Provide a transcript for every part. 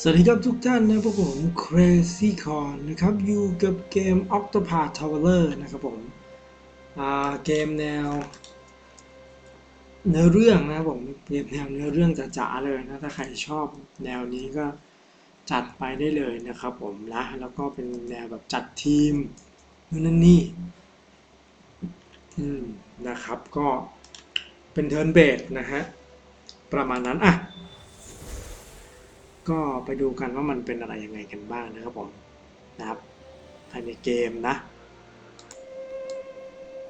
สวัสดีครับทุกท่านนะพวกผม CrazyCon นะครับ อยู่กับเกม Octopath Traveler นะครับผมเกมแนว เนื้อเรื่องนะครับผมเกมแนวเนื้อเรื่องจ๋าๆเลยนะ ถ้าใครชอบแนวนี้ก็จัดไปได้เลยนะครับผมนะแล้วก็เป็นแนวแบบจัดทีมนู่นนั่นนี่อืมนะครับก็เป็นเทิร์นเบสนะฮะ ประมาณนั้นอะ ก็ไปดูกันว่ามันเป็นอะไรยังไงกันบ้างนะครับผมนะครับภายในเกมนะ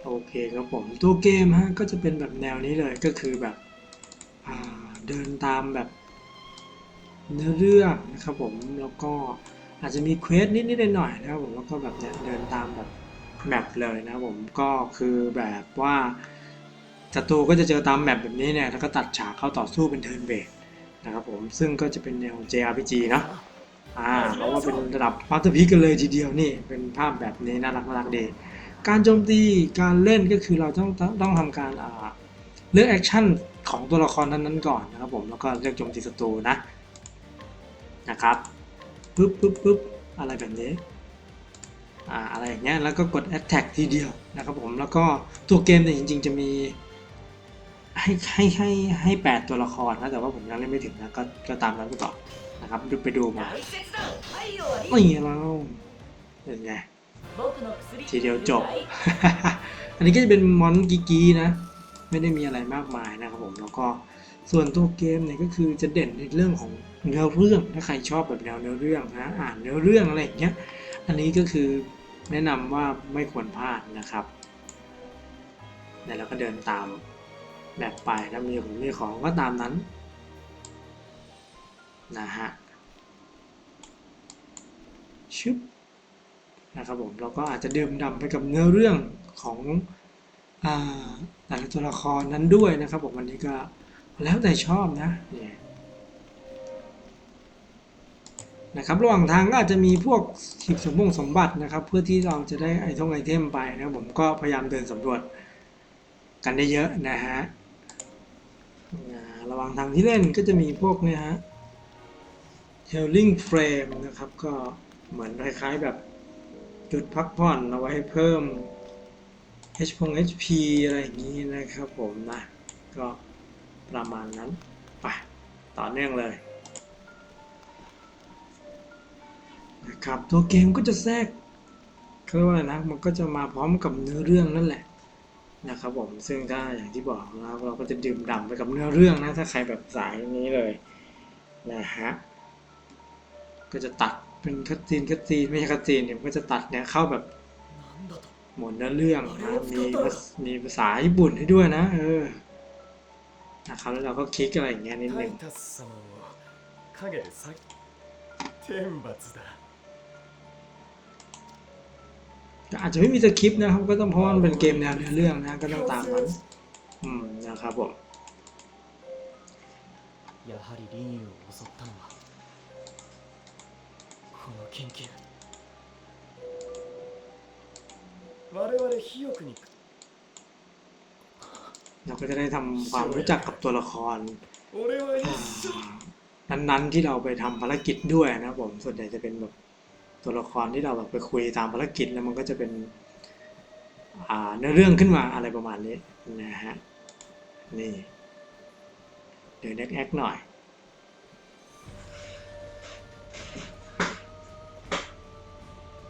โอเคครับผมตัวเกมฮะก็จะเป็นแบบแนวนี้เลยก็คือแบบเดินตามแบบเนื้อเรื่องนะครับผมแล้วก็อาจจะมีเควสนิดๆหน่อยๆนะครับผมแล้วก็แบบเนี้ยเดินตามแบบแมปเลยนะครับผมก็คือแบบว่าศัตรูก็จะเจอตามแมปแบบนี้เนี่ยแล้วก็ตัดฉากเข้าต่อสู้เป็นเทิร์นเบส นะครับผมซึ่งก็จะเป็นแนว JRPG เนะอ่าเพราะว่าเป็นระดับมาสเตอร์พีกันเลยทีเดียวนี่เป็นภาพแบบนี้น่ารักน่ารักดีการโจมตีการเล่นก็คือเราต้องต้องต้องทำการอ่าเลือกแอคชั่นของตัวละครนั้นๆก่อนนะครับผมแล้วก็เลือกโจมตีศัตรูนะนะครับปึ๊บปึ๊บปึ๊บอะไรแบบนี้อ่าอะไรอย่างเงี้ยแล้วก็กด attack ทีเดียวนะครับผมแล้วก็ตัวเกมเนี่ยจริง ๆ จะมี ให้ให้ให้ให้แปดตัวละครนะแต่ว่าผมยังเล่นไม่ถึงนะก็ก็ตามนั้นก็ต่อนะครับดูไปดูมาไม่เราเป็นไงทีเดียวจบ อันนี้ก็จะเป็นมอนกิกีนะ ไม่ได้มีอะไรมากมายนะครับผมแล้วก็ส่วนตัวเกมเนี่ยก็คือจะเด่นในเรื่องของเนื้อเรื่องถ้าใครชอบแบบแนวเนื้อเรื่องนะอ่านเนื้อเรื่องอะไรอย่างเงี้ยอันนี้ก็คือแนะนำว่าไม่ควรพลาดนะครับแล้วก็เดินตาม แบบไปถ้ามีของมีของก็ตามนั้น นะฮะชึบนะครับผมเราก็อาจจะดื่มดำไปกับเนื้อเรื่องของอ่าแต่ละตัวละครนั้นด้วยนะครับผมวันนี้ก็แล้วแต่ชอบนะเนี่ยนะครับระหว่างทางก็อาจจะมีพวกหีบสมบงสมบัตินะครับ เพื่อที่เราจะได้ไอทงไอเทมไปนะครับผมก็พยายามเดินสำรวจกันได้เยอะนะฮะ ระหว่างทางที่เล่นก็จะมีพวกเนี่ยฮะ Healing Frame นะครับ ก็เหมือนคล้ายๆแบบจุดพักผ่อนเอาไว้เพิ่ม H พง HP อะไรอย่างนี้นะครับผมนะ ก็ประมาณนั้น ไป ต่อเนื่องเลยนะครับตัวเกมก็จะแทรกเขาเรียกว่าอะไรนะ มันก็จะมาพร้อมกับเนื้อเรื่องนั่นแหละ นะครับผมซึ่งถ้าอย่างที่บอกนะครับเราก็จะดื่มด่ำไปกับเนื้อเรื่องนะ ถ้าใครแบบสายนี้เลยนะฮะ ก็จะตัดเป็นคัตซีนคัตซีนไม่ใช่คัตซีนเนี่ยมันก็จะตัดเนี่ยเข้าแบบ なんだと หมดเนื้อเรื่องนะมีภาษมีภาษาญี่ปุ่นให้ด้วยนะ เออนะครับแล้วเราก็คลิกอะไรอย่างเงี้ยนิดนึง タイタス様を影でさ天罰だ อาจจะไม่มีสคริปต์นะครับ ก็ต้องเพราะว่ามันเป็นเกมแนวเนื้อเรื่องนะ ก็ต้องตามนั้นอืมนะครับผม やはりリンユを襲ったのはこの研究我々肥沃に เราก็จะได้ทำความรู้จักกับตัวละคร 俺は一生 นั้นๆที่เราไปทำภารกิจด้วยนะครับผมส่วนใหญ่จะเป็นแบบ ตัวละครที่เราแบบไปคุยตามภารกิจแล้วมันก็จะเป็น อ่าเนื้อเรื่องขึ้นมาอะไรประมาณนี้นะฮะนี่เดี๋ยวเน็กแอคหน่อย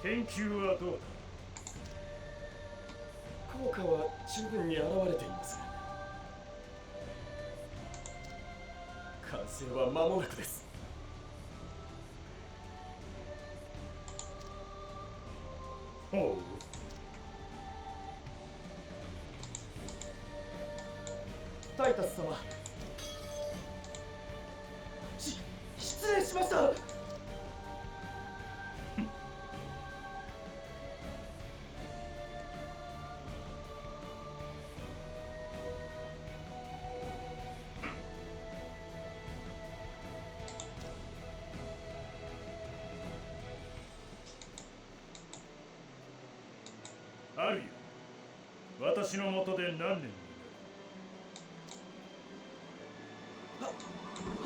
研究はどうだ効果は十分に現れています完成は間もなくです おうタイタス様 私のもとで何年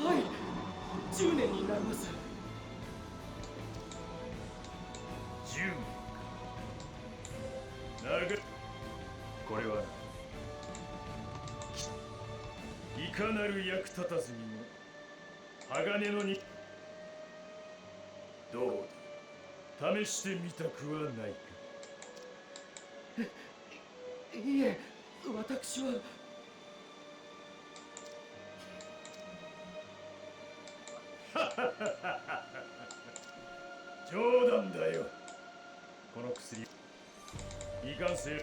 はい。10年になります。10年か。これはいかなる役立たずにも鋼のにどう試してみたくはないか。いえ私は冗談だよこの薬いかんせん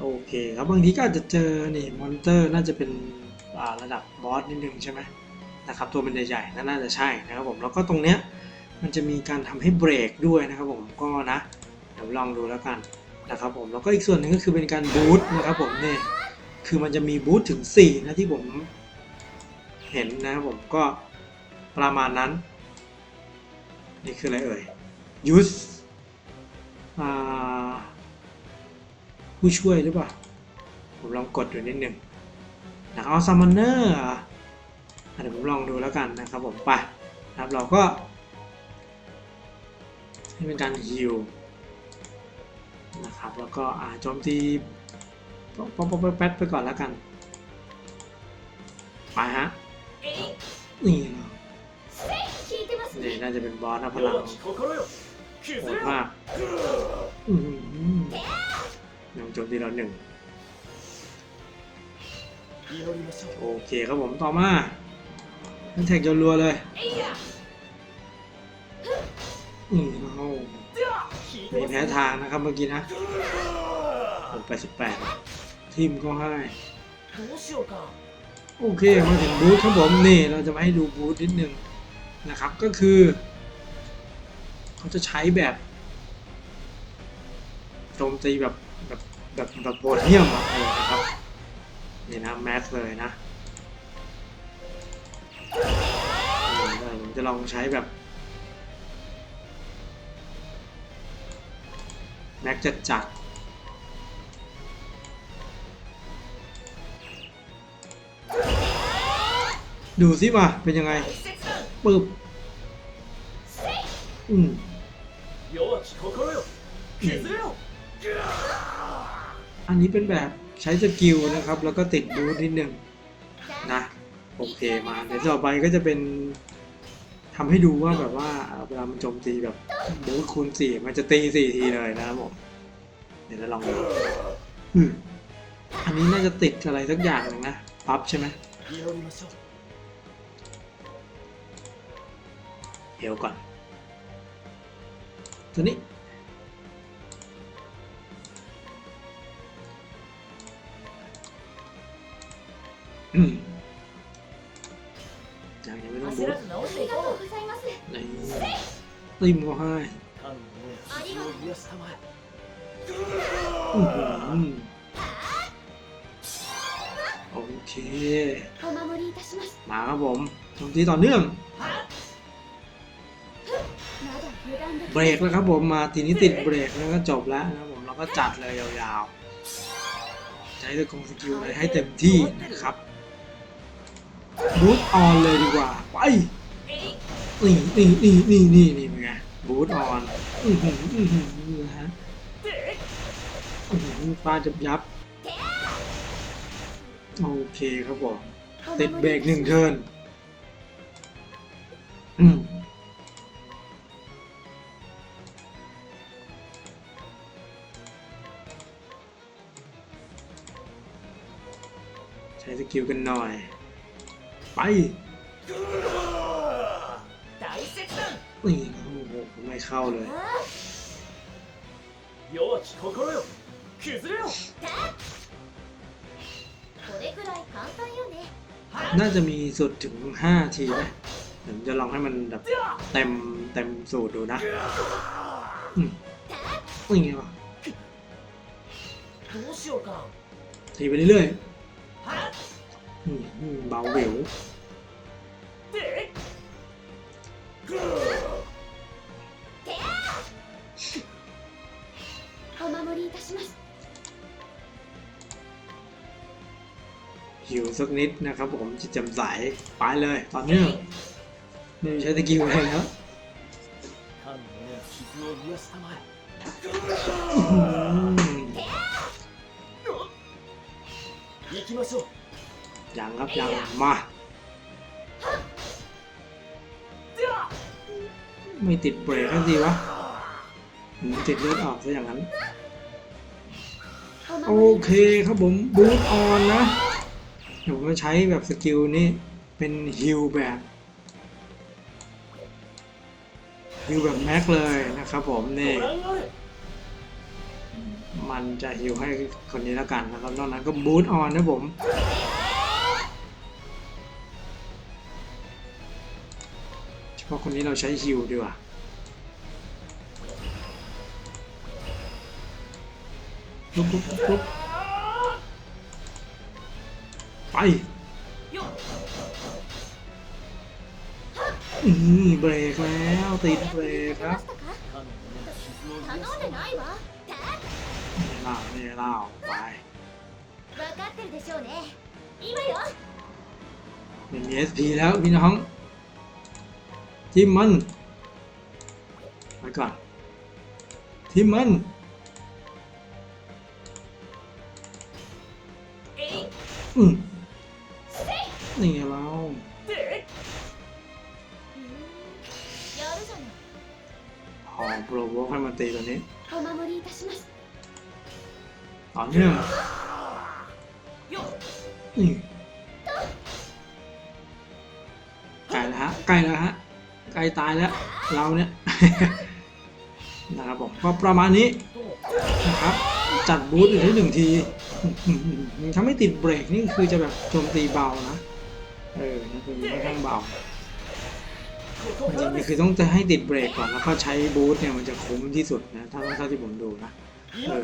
โอเคครับบางทีก็อาจจะเจอนี่มอนเตอร์น่าจะเป็นอ่าระดับบอสนิดนึงใช่ไหมนะครับตัวมันใหญ่ๆนั่นน่าจะใช่นะครับผมแล้วก็ตรงเนี้ยมันจะมีการทำให้เบรกด้วยนะครับผมก็นะเดี๋ยว ลองดูแล้วกันนะครับผมแล้วก็อีกส่วนหนึ่งก็คือเป็นการบูทนะครับผมเนี่ยคือมันจะมีบูทถึง4นะที่ผมเห็นนะครับผมก็ประมาณนั้น นี่คืออะไรเอ่ยยูสผู้ช่วยหรือเปล่า ผมลองกดดูนิดหนึ่งนะเอาซัมมอนเนอร์เดี๋ยวผมลองดูแล้วกันนะครับผมไปนะครับเราก็ให้เป็นการฮิล นะครับแล้วก็โจมตีป๊อปป๊อปป๊อปไปก่อนแล้วกันไปฮะนี่นี่น่าจะเป็นบอสนะพลังโหดมากยังโจมตีเราหนึ่งโอเคครับผมต่อมาแท็กยนรัวเลยอืมเอา มีแพ้ทางนะครับเมื่อกี้นะหกแปดสิบแปดทีมก็ให้โอเคมาถึงบูธครับผมนี่เราจะมาให้ดูบูธนิดนึงนะครับก็คือ เขาจะใช้แบบโจมตีแบบแบบแบบแบบโบเทียมอะไรนะครับนี่นะแม็กเลยนะผมจะลองใช้แบบ แม็กจะจัดดูสิว่าเป็นยังไงปึบอืมอันนี้เป็นแบบใช้สกิลนะครับ แล้วก็ติดบูทนิดนึงนะ โอเคมาเดี๋ยวต่อไปก็จะเป็น ทำให้ดูว่าแบบว่าเวลามันโจมตีแบบเดี๋ยวคูณสี่มันจะตีสี่ทีเลยนะครับผมเดี๋ยวเราลองดูอันนี้น่าจะติดอะไรสักอย่างหนึ่งนะปั๊บใช่ไหมเดี๋ยวก่อนตัวนี้ยังยังไม่ต้องบู ติมเขาให้โอเค มาครับผมโจมตีต่อเนื่องเบรกแล้วครับผมมาทีนี้ติดเบรกแล้วก็จบแล้วนะครับผมเราก็จัดเลยยาวๆ ใช้ตัวคงสกิลให้เต็มที่นะครับรูทออนเลยดีกว่า ไปนี่นี่นี่นี่นี่นี่ บูทออน อือฮึออือฮึอนี่ฮะอือหืฟาดยับ โอเคครับผม ติดเบรกหนึ่งเทิร์นใช้สกิลกันหน่อย ไปนี่ เข้าเลยน่าจะมีสุดถึง 5 ทีนะผมจะลองให้มันแบบเต็มเต็มสูตรดูนะอืมยังไงวะทีไปเรื่อยๆเบาเหวิลสักนิดนะครับผมจะจำใสไปเลยตอนนี้ไม่มีใช้ตะกิลอะไรแล้ยังครับยังมาไม่ติดเบรกนั่นดีวะติดเลือดออกซะอย่างนั้น โอเคครับผม บูทออนนะ ผมก็ใช้แบบสกิลนี้เป็นฮิลแบบฮิลแบบแม็กเลยนะครับผมนี่มันจะฮิลให้คนนี้แล้วกันนะครับนอกนั้นก็บูทออนนะผมเฉพาะคนนี้เราใช้ฮิลดีกว่าปุ๊บปุ๊บปุ๊บ อืมเบรกแล้วติดเบรกครับล่านี่ล่าไปเป็นเอสพีแล้วพี่น้องทิมมันไปก่อนทิมมันอืม นี่เราขอโปรโบให้มันตีตัวนี้ต่อเนื่องนี่ใกล้แล้วฮะใกล้แล้วฮะใกล้ตายแล้ว เราเนี่ยนะครับผมก็ประมาณนี้นะครับ จัดบูธอยู่ที่หนึ่งทีถ้าไม่ติดเบรกนี่คือจะแบบโจมตีเบานะ เออนั่นคือค่อนข้างเบามันจะคือต้องจะให้ติดเบรกก่อนแล้วก็ใช้บูทเนี่ยมันจะคุ้มที่สุดนะถ้าเท่าที่ผมดูนะเออ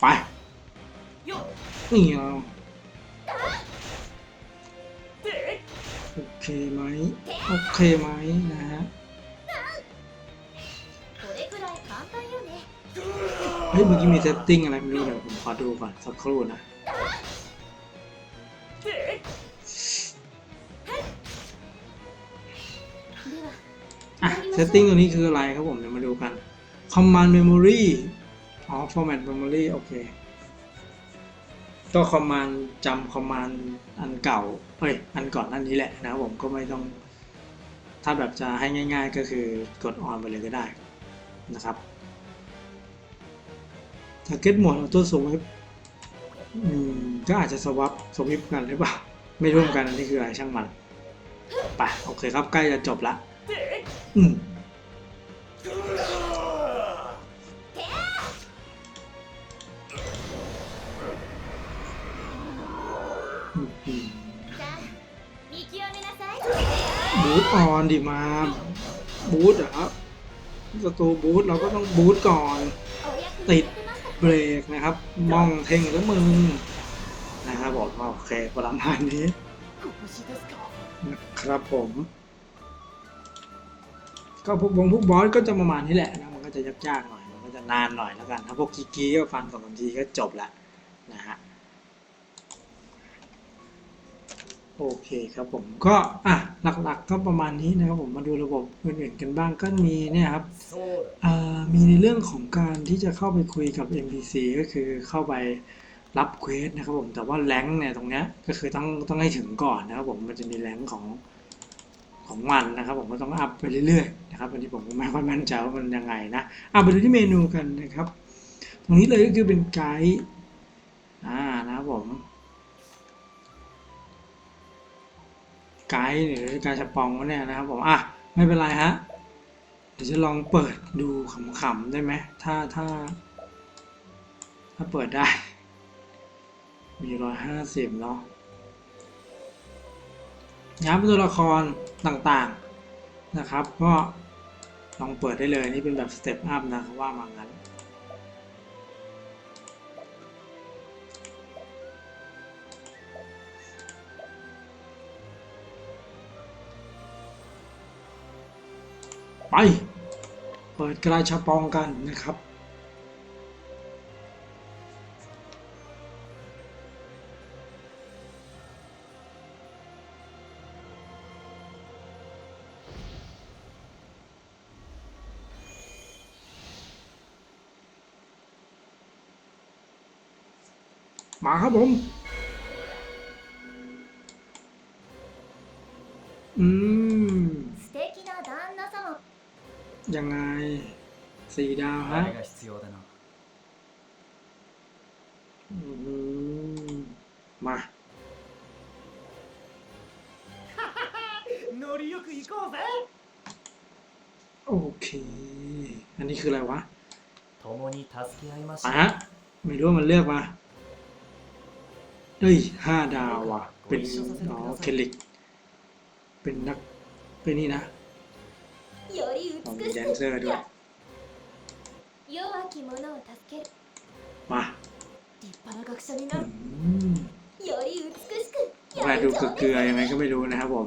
ไปนี่เราโอเคไหมโอเคไหมนะฮะเฮ้ยเมื่อกี้มีเซตติ้งอะไรไม่รู้เดี๋ยวผมขอดูก่อนสักครู่นะ อะเซตติ้งตัวนี้คืออะไรครับผมเดี๋ยวมาดูกัน command memory อ๋อ format memory โอเคก็ command จำ command อันเก่า เฮ้ย อันก่อนนั่นนี้แหละนะครับผมก็ไม่ต้อง ถ้าแบบจะให้ง่าย ๆ ก็คือกด on ไปเลยก็ได้นะครับ target mode auto swap อืมก็อาจจะสวับสวิปกันหรือเปล่า ไม่ร่วมกันอันนี้คืออะไรช่างมัน ไป โอเคครับ ใกล้จะจบละ บูตออนดิมาบูตอะครับศัตรูบูตเราก็ต้องบูตก่อน ติดเบรกนะครับ มองเทงแล้วมึงนะครับผมโอเคประมาณนี้นะครับผม ก็พวกวงพวกบอสก็จะประมาณนี้แหละนะมันก็จะยากๆหน่อยมันก็จะนานหน่อยแล้วกัน ถ้าพวกกีกีก็ฟังสองสามทีก็จบละนะฮะโอเคครับผมก็อะหลักๆก็ประมาณนี้นะครับผมมาดูระบบอื่นๆกันบ้างก็มีเนี่ยครับมีในเรื่องของการที่จะเข้าไปคุยกับ MPC ก็คือเข้าไปรับเควสนะครับผมแต่ว่าแรงเนี่ยตรงเนี้ยก็คือต้องต้องให้ถึงก่อนนะครับผมมันจะมีแรงของ ของมันนะครับผมก็ต้องอัพไปเรื่อยๆนะครับอันนี้ผมก็ไม่ค่อยมั่นใจว่ามันยังไงนะอะไปดูที่เมนูกันนะครับ ตรงนี้เลยก็คือเป็นไกด์อ่านะครับผมไกด์หรือการสปองเนี่ยนะครับผมอะไม่เป็นไรฮะเดี๋ยวจะลองเปิดดูขำๆได้ไหมถ้าถ้า ถ้าเปิดได้มีร้อยห้าสิบเนาะ ย้ำตัวละครต่างๆนะครับ ก็ลองเปิดได้เลยนี่เป็นแบบสเต็ปอัพนะเขาว่ามางั้นไป เปิดกระชับปองกันนะครับ มาครับผม อืมยังไงสี่ดาวฮะมาโอเค อันนี้คืออะไรวะอะไม่รู้มันเลือกมา เอ้ยห้าดาวอะ เป็นอ๋อเคลิก เป็นนัก เป็นนี่นะอ๋อมีแดนเซอร์ด้วย มาแปลดูเกลือยังไงก็ไม่รู้นะครับผม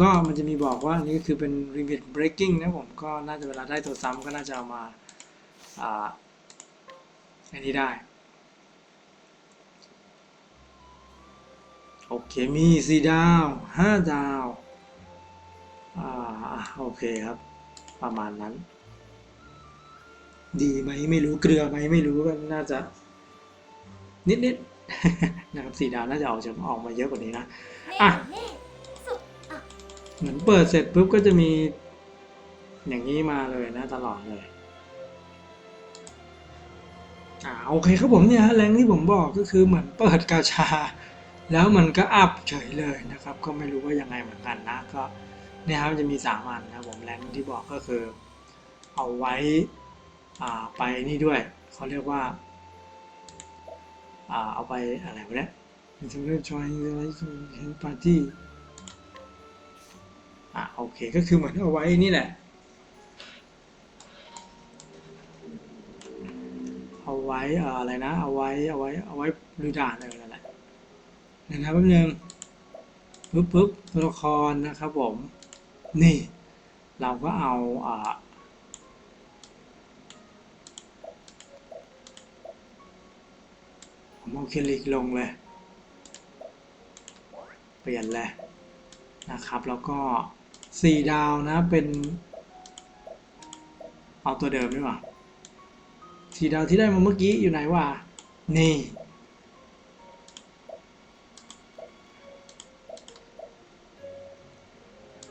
ก็มันจะมีบอกว่านี่ก็คือเป็น limit breaking นะผม ก็น่าจะเวลาได้ตัวซ้ำก็น่าจะเอามา อ่าอันนี้ได้ โอเคมีสี่ดาวห้าดาวอ่าโอเคครับ ประมาณนั้น ดีไหมไม่รู้เกลือไหมไม่รู้ก็น่าจะ นิดนนะครับสี่ดาวน่าจะออกจะออกมาเยอะกว่านี้นะอะเหมือนเปิดเสร็จปุ๊บก็จะมี อย่างนี้มาเลยนะ ตลอดเลยอ่าโอเคครับผมเนี่ยแรงที่ผมบอกก็คือเหมือนเปิดกาชา แล้วมันก็อัพเฉยเลยนะครับ ก็ไม่รู้ว่ายังไงเหมือนกันนะ ก็เนี่ยครับจะมีสามอันนะผมแรงที่บอกก็คือ เอาไว้อ่าไปนี่ด้วย เขาเรียกว่าอ่าเอาไปอะไรวะเนี่ย International Joint Party อะโอเคก็คือเหมือนเอาไว้นี่แหละ เอาไว้อ่ออะไรนะ เอาไว้เอาไว้เอาไว้ลุยด่านอะไรนั่นแหละ นะครับแป๊บนึงปึ๊บปึ๊บตัวละครนะครับผม นี่ เราก็เอาอ่าผมเอาเคลิกลงเลย เปลี่ยนเลยนะครับ แล้วก็สี่ดาวนะเป็น เอาตัวเดิมดีกว่าสี่ดาวที่ได้มาเมื่อกี้อยู่ไหนวะนี่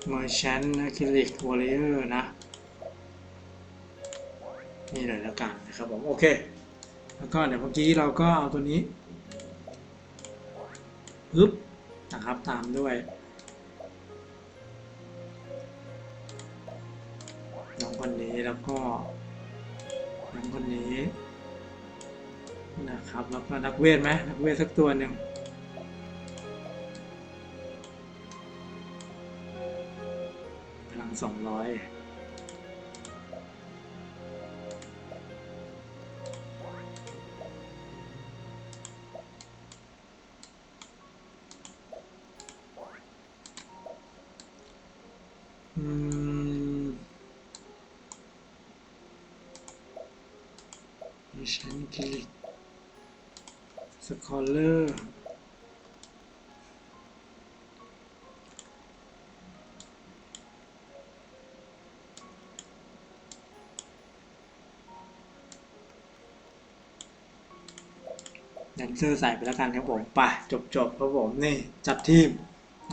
Merchant Acrylic Warrior นะ นี่เลยแล้วกันนะครับผม โอเค แล้วก็เดี๋ยวเมื่อกี้เราก็เอาตัวนี้ปึ๊บนะครับตามด้วยน้องคนนี้แล้วก็น้องคนนี้นะครับแล้วก็นักเวทไหมนักเวทสักตัวหนึ่ง สองร้อยอืมมิชันกิลิกสคอลเลอร์ เซอร์ใส่ไปแล้วกันครับผมไปจบจบครับผมนี่จัดทีม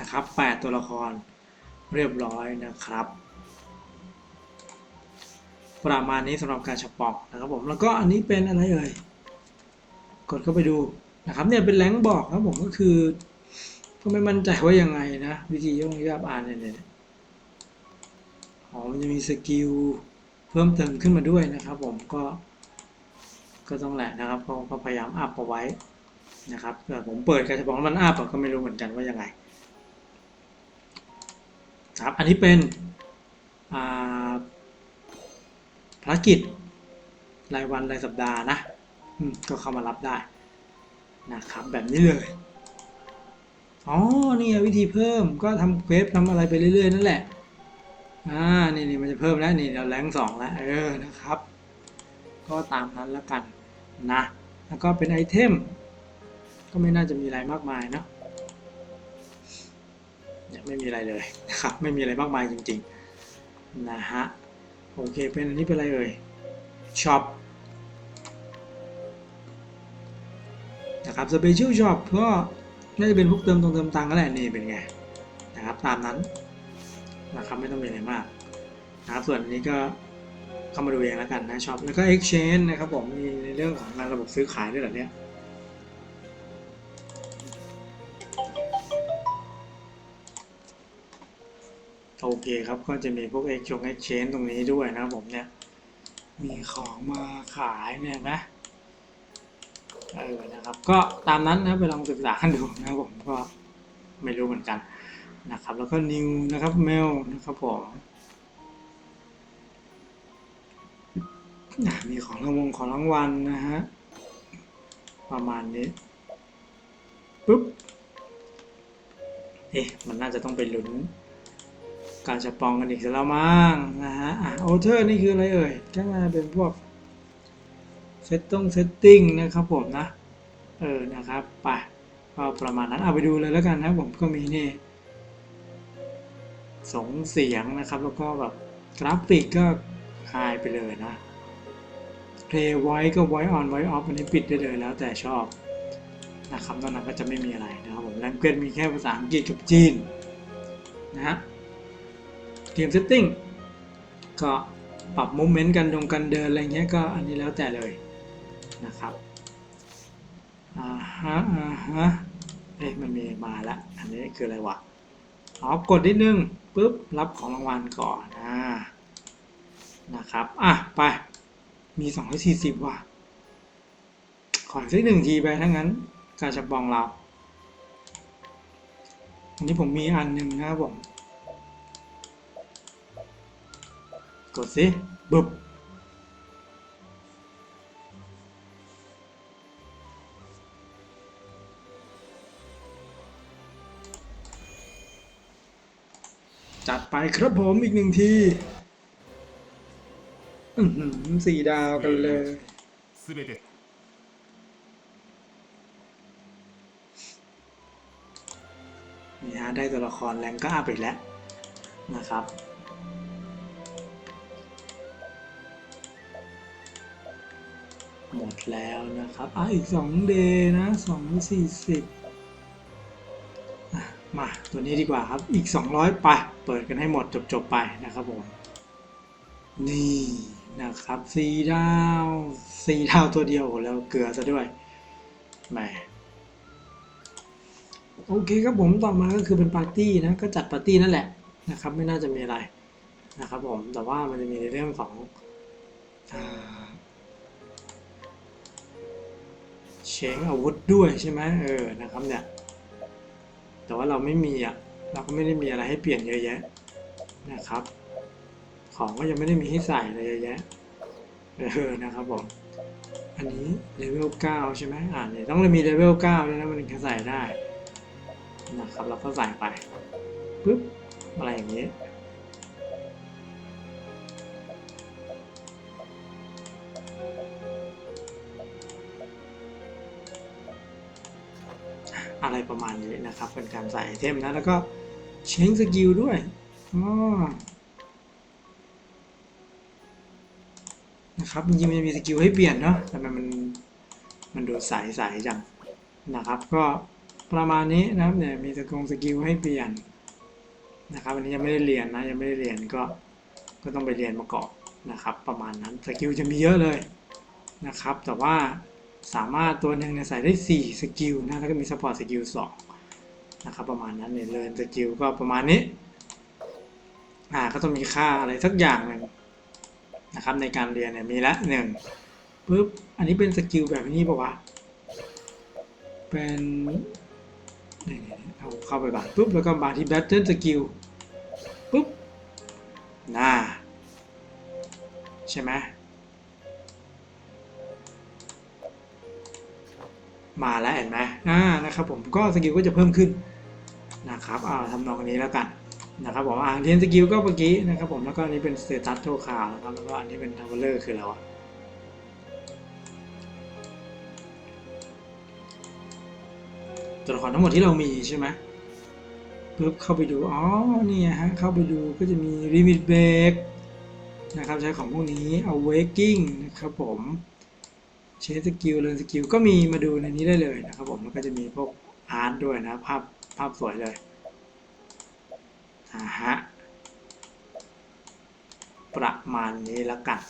นะครับแปดตัวละครเรียบร้อยนะครับ ประมาณนี้สำหรับการช็อปปอกนะครับผมแล้วก็อันนี้เป็นอะไรเอ่ยกดเข้าไปดูนะครับเนี่ยเป็นแรงค์บอกครับผมก็คือก็ไม่มั่นใจว่ายังไงนะ วิธีย่งยับอ่านเนี่ยเนี่ยอ๋อมันจะมีสกิลเพิ่มเติมขึ้นมาด้วยนะครับผมก็ก็ต้องแหละนะครับก็พยายามอัพเอาไว้ นะครับแต่ผมเปิดการช็อปปอกแล้วมันอัพก็ไม่รู้เหมือนกันว่ายังไงครับอันนี้เป็นภารกิจรายวันรายสัปดาห์นะก็เข้ามารับได้นะครับแบบนี้เลย อ๋อ นี่วิธีเพิ่มก็ทำเควสทำอะไรไปเรื่อยๆ นั่นแหละ อ่า นี่นี่มันจะเพิ่มแล้ว นี่เราแรงสองแล้ว เออ นะครับ ก็ตามนั้นแล้วกันนะ แล้วก็เป็นไอเทม ก็ไม่น่าจะมีอะไรมากมายเนาะเนี่ยไม่มีอะไรเลยนะครับ ไม่มีอะไรมากมายจริงๆ นะฮะ โอเค เป็นอันนี้เป็นอะไรเอ่ยช็อปนะครับสเปเชียลช็อปก็น่าจะเป็นพวกเติมตรงเติมตังก็แหละนี่เป็นไงนะครับตามนั้นนะครับไม่ต้องมีอะไรมากนะครับส่วนอันนี้ก็เข้ามาดูเองแล้วกันนะช็อปแล้วก็ exchange นะครับผมมีในเรื่องของงานระบบซื้อขายด้วยเหรอเนี่ย โอเคครับก็จะมีพวก X ชง Exchange ตรงนี้ด้วยนะผมเนี่ย มีของมาขายเนี่ยนะเออนะครับ ก็ตามนั้นนะไปลองศึกษากันดูนะผมก็ไม่รู้เหมือนกันนะครับ แล้วก็ New นะครับ Mail นะครับผมมีของรางวงของรางวัลนะฮะ ประมาณนี้ปุ๊บ เอ๊ะ มันน่าจะต้องไปลุ้น การจะปองกันอีกแล้วมั้งนะฮะโอเทอร์นี่คืออะไรเอ่ยก็มาเป็นพวกเซตติ้งเซตติ้งนะครับผมนะ เออนะครับไปก็ประมาณนั้นเอาไปดูเลยแล้วกันนะผมก็มีนี่สงเสียงนะครับ แล้วก็แบบกราฟิกก็หายไปเลยนะ Play Voice ก็ Voice On Voice Off อันนี้ปิดได้เลยแล้วแต่ชอบนะครับตอนนั้นก็จะไม่มีอะไรนะครับผม Language มีแค่ภาษาอังกฤษกับจีนนะฮะ เกมเซตติ้งก็ปรับมูเมนต์กันดงกันเดินอะไรเงี้ยก็อันนี้แล้วแต่เลยนะครับอ่าฮะอ่าฮะเอ๊ะมันมีมาล้วอันนี้คืออะไรวะอ๋อกดนิดนึงปุ๊บรับของรางวัลก่อนอ่านะครับอะไปมี 240 ว่ะขอสักหนึ่งทีไปถ้างั้น การจะบองเราอันนี้ผมมีอันหนึ่งนะครับผม กดสิบึบจัดไปครับผมอีกหนึ่งทีสี่ดาวกันเลยนี่ฮะได้ตัวละครแรงก็อัพอีกแล้วนะครับ แล้วนะครับอะอีก2เดย์นะ2 40อะมาตัวนี้ดีกว่าครับ อีก 200 ไป เปิดกันให้หมดจบๆไปนะครับผม นี่นะครับสีดาวสีดาวตัวเดียวแล้วเกลือซะด้วยแหมโอเคครับผมต่อมาก็คือเป็นปาร์ตี้นะ ก็จัดปาร์ตี้นั่นแหละนะครับ ไม่น่าจะมีอะไรนะครับผม แต่ว่ามันจะมีในเรื่องของอา เชงอาวุธด้วยใช่ไหมเออนะครับเนี่ยแต่ว่าเราไม่มีอะเราก็ไม่ได้มีอะไรให้เปลี่ยนเยอะแยะนะครับ ของก็ยังไม่ได้มีให้ใส่อะไรเยอะแยะเออนะครับผมอันนี้เลเวล9ใช่ไหมอ่าเนี่ยต้องมีเลเวล9ด้วยนะมันถึงจะใส่ได้นะครับเราก็ใส่ไปปุ๊บอะไรอย่างนี้ อะไรประมาณนี้นะครับ เป็นการใส่ไอเทมนะ แล้วก็เช็งสกิลด้วยนะครับจริงๆมันจะมีสกิลให้เปลี่ยนเนาะแต่มันมันมันดูใสๆจังนะครับ ก็ประมาณนี้นะครับเนี่ยมีสกงสกิลให้เปลี่ยนนะครับอันนี้ยังไม่ได้เรียนนะยังไม่ได้เรียนก็ก็ต้องไปเรียนมาก่อนนะครับ ประมาณนั้นสกิลจะมีเยอะเลยนะครับ แต่ว่า สามารถตัวหนึ่งเนี่ยใส่ได้ 4 สกิลนะ แล้วก็มีสปอร์ตสกิล2นะครับ ประมาณนั้นเนี่ยเรียนสกิลก็ประมาณนี้ อ่า ก็ต้องมีค่าอะไรสักอย่างหนึ่งนะครับ ในการเรียนเนี่ยมีละหนึ่งปุ๊บ อันนี้เป็นสกิลแบบนี้ปะวะ เป็นนี่เอาเข้าไปก่อนปุ๊บ แล้วก็มาที่ Battle Skill ปุ๊บ น่า ใช่ไหม มาแล้วเห็นไหมอ่านะครับผมก็สกิลก็จะเพิ่มขึ้นนะครับอ่าทำนองนี้แล้วกันนะครับผมอ่าเรียนสกิลก็เมื่อกี้นะครับผมแล้วก็อันนี้เป็นสเตตัสโทคาวนะครับแล้วก็อันนี้เป็นทาวเวลเลอร์คืออะไรวะตัวละครทั้งหมดที่เรามีใช่ไหมปุ๊บเข้าไปดูอ๋อนี่ฮะเข้าไปดูก็จะมี Limit Break นะครับใช้ของพวกนี้ Awakening นะครับผม เช s สกิลเ r ร์นสกิลก็มีมาดูในนี้ได้เลยนะครับผมแล้วก็จะมีพวกอาร์ตด้วยนะภาพภาพสวยเลยอ่าฮะประมาณนี้ล้วกัน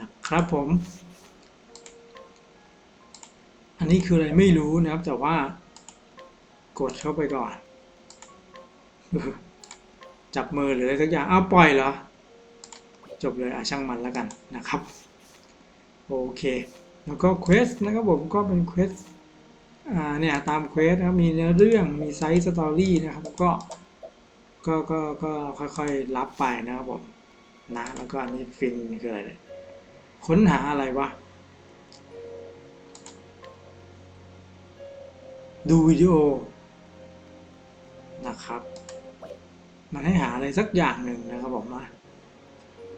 นะครับผม อันนี้คืออะไรไม่รู้นะครับแต่ว่ากดเข้าไปก่อน จับมือหรืออะไรสักอย่างอ้าวปล่อยเหรอ จบเลยอะช่างมันแล้วกันนะครับ โอเค แล้วก็เควสนะครับผมก็เป็นเควสอ่าเนี่ยตามเควสนะครับมีเนื้อเรื่องมีไซส์สตอรี่นะครับก็ก็ก็ก็ค่อยๆรับไปนะครับผมนะแล้วก็อันนี้ฟินคืออะไรเนี่ยค้นหาอะไรวะดูวิดีโอนะครับ มันให้หาอะไรสักอย่างหนึ่งนะครับผมมา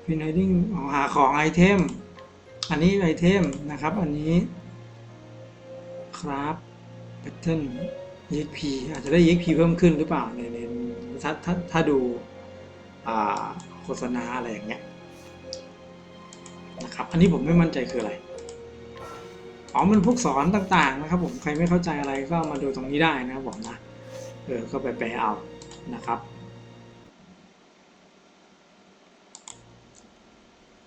ฟินไฮดิ้งหาของไอเทม อันนี้ไอเทมนะครับ อันนี้ครับแพทเทิร์น EXP อาจจะได้ EXP เพิ่มขึ้นหรือเปล่าในในถ้าถ้าถ้าดูโฆษณาอะไรอย่างเงี้ยนะครับ อันนี้ผมไม่มั่นใจคืออะไรอ๋อมันพวกสอนต่างๆนะครับ ผมใครไม่เข้าใจอะไรก็มาดูตรงนี้ได้นะครับผมนะเออก็ไปไปเอานะครับ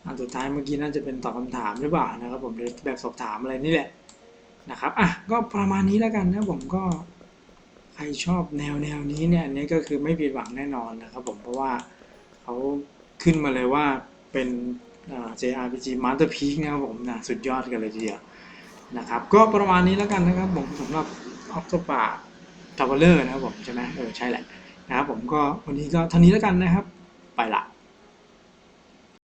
อันสุดท้ายเมื่อกี้น่าจะเป็นตอบคำถามหรือเปล่านะครับ ผมหรือแบบสอบถามอะไรนี่แหละนะครับอะก็ประมาณนี้แล้วกันนะผมก็ใครชอบแนวแนวนี้เนี่ยอันนี้ก็คือไม่ผิดหวังแน่นอนนะครับ ผมเพราะว่าเขาขึ้นมาเลยว่าเป็น JRPG Masterpiece นะครับผมนะสุดยอดกันเลยทีเดียวนะครับ ก็ประมาณนี้แล้วกันนะครับผมสำหรับ Octopa Traveler นะครับผมใช่ไหมเออใช่แหละนะครับผมก็วันนี้ก็เท่านี้แล้วกันนะครับ ไปละ